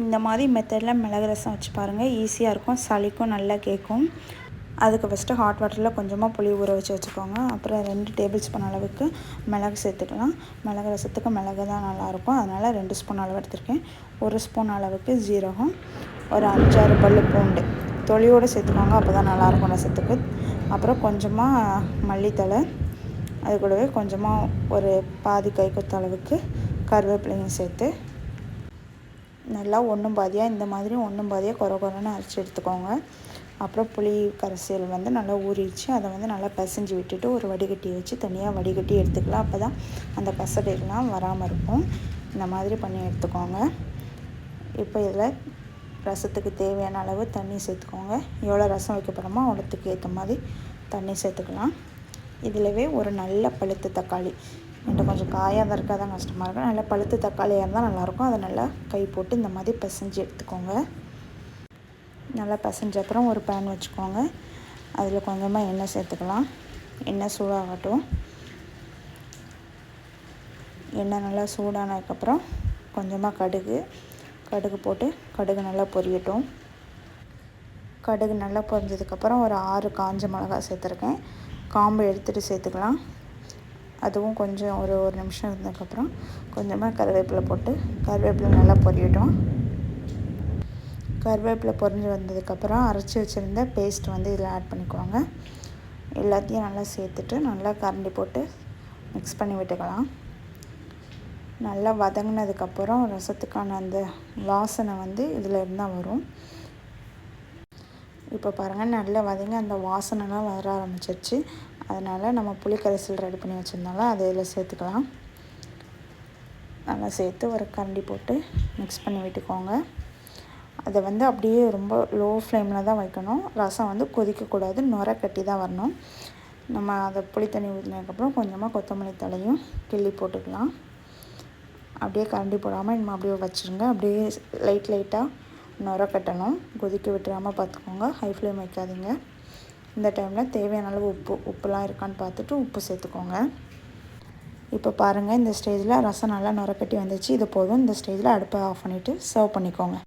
இந்த மாதிரி மெத்தடில் மிளகு ரசம் வச்சு பாருங்கள் ஈஸியாக இருக்கும். சளிக்கும் நல்லா கேட்கும் அதுக்கு ஃபஸ்ட்டு ஹாட் வாட்டரில் கொஞ்சமாக புளி ஊற வச்சு வச்சுக்கோங்க. அப்புறம் ரெண்டு டேபிள் ஸ்பூன் அளவுக்கு மிளகு சேர்த்துக்கலாம். மிளகு ரசத்துக்கு மிளகு தான் நல்லாயிருக்கும் அதனால் ரெண்டு ஸ்பூன் அளவு எடுத்திருக்கேன். ஒரு ஸ்பூன் அளவுக்கு ஜீரகம். ஒரு அஞ்சாறு பல் பூண்டு. தொளியோடு சேர்த்துக்கோங்க. அப்போ தான் நல்லாயிருக்கும் ரசத்துக்கு. அப்புறம் கொஞ்சமாக மல்லித்தலை அது கூடவே கொஞ்சமாக ஒரு பாதி கை கொத்த அளவுக்கு கருவேப்பிலையும் சேர்த்து நல்லா ஒன்றும் பாதியாக இந்த மாதிரி ஒன்றும் பாதியாக குறை குறைன்னு அரைச்சி எடுத்துக்கோங்க. அப்புறம் புளி கரைசல் வந்து நல்லா ஊறிடுச்சு. அதை வந்து நல்லா பிசைஞ்சு விட்டுட்டு ஒரு வடிகட்டி வச்சு தனியாக வடிகட்டி எடுத்துக்கலாம். அப்போ தான் அந்த கசடையெல்லாம் வராமல் இருக்கும். இந்த மாதிரி பண்ணி எடுத்துக்கோங்க. இப்போ இதில் ரசத்துக்கு தேவையான அளவு தண்ணி சேர்த்துக்கோங்க. எவ்வளோ ரசம் வைக்க போகிறோமோ அவ்வளோத்துக்கு ஏற்ற மாதிரி தண்ணி சேர்த்துக்கலாம். இதிலவே ஒரு நல்ல பழுத்த தக்காளி. என்கிட்ட கொஞ்சம் காயாக தான் தான் கஷ்டமாக இருக்கும். நல்லா பழுத்து தக்காளியாக இருந்தால் நல்லாயிருக்கும். அதை நல்லா கை போட்டு இந்த மாதிரி பிசைஞ்சு எடுத்துக்கோங்க. நல்லா பிசைஞ்ச அப்புறம் ஒரு பேன் வச்சுக்கோங்க. அதில் கொஞ்சமாக எண்ணெய் சேர்த்துக்கலாம். எண்ணெய் சூடாகட்டும். எண்ணெய் நல்லா சூடானதுக்கப்புறம் கொஞ்சமாக கடுகு. கடுகு போட்டு கடுகு நல்லா பொரியட்டும். கடுகு நல்லா பொரிஞ்சதுக்கப்புறம் ஒரு ஆறு காஞ்ச மிளகா சேர்த்துருக்கேன். காம்பு எடுத்துகிட்டு சேர்த்துக்கலாம். அதுவும் கொஞ்சம் ஒரு ஒரு நிமிஷம் இருந்ததுக்கப்புறம் கொஞ்சமாக கருவேப்பிலை போட்டு கருவேப்பிலை நல்லா பொரியட்டும். கருவேப்பிலை பொரிஞ்சு வந்ததுக்கப்புறம் அரைச்சி வச்சுருந்த பேஸ்ட் வந்து இதில் ஆட் பண்ணிக்குவாங்க எல்லாத்தையும் நல்லா சேர்த்துட்டு நல்லா கரண்டி போட்டு மிக்ஸ் பண்ணி விட்டுக்கலாம். நல்லா வதங்கினதுக்கப்புறம் ரசத்துக்கான அந்த வாசனை வந்து இதில் இருந்தால் வரும். இப்போ பாருங்கள் நல்லா வதங்கி அந்த வாசனைலாம் வர ஆரம்பிச்சிருச்சு. அதனால் நம்ம புளி கரைசல் ரெடி பண்ணி வச்சுருந்தாலும் அதை இதில் சேர்த்துக்கலாம். நல்லா சேர்த்து ஒரு கரண்டி போட்டு மிக்ஸ் பண்ணி விட்டுக்கோங்க. அதை வந்து அப்படியே ரொம்ப லோ ஃப்ளேமில் தான் வைக்கணும். ரசம் வந்து கொதிக்கக்கூடாது. நுர கட்டி தான் வரணும். நம்ம அதை புளி தண்ணி ஊற்றினதுக்கப்புறம் கொஞ்சமாக கொத்தமல்லி தலையும் கிள்ளி போட்டுக்கலாம். அப்படியே கரண்டி போடாமல் நம்ம அப்படியே வச்சுருங்க. அப்படியே லைட் லைட்டாக நுர கட்டணும். கொதிக்க விட்டுறாமல் பார்த்துக்கோங்க. ஹை ஃப்ளேம் வைக்காதீங்க. இந்த டைமில் தேவையான அளவு உப்பு உப்புலாம் இருக்கான்னு பார்த்துட்டு உப்பு சேர்த்துக்கோங்க. இப்போ பாருங்கள் இந்த ஸ்டேஜில் ரசம் நல்லா நுரக்கட்டி வந்துச்சு. இது போதும். இந்த ஸ்டேஜில் அடுப்பை ஆஃப் பண்ணிவிட்டு சர்வ் பண்ணிக்கோங்க.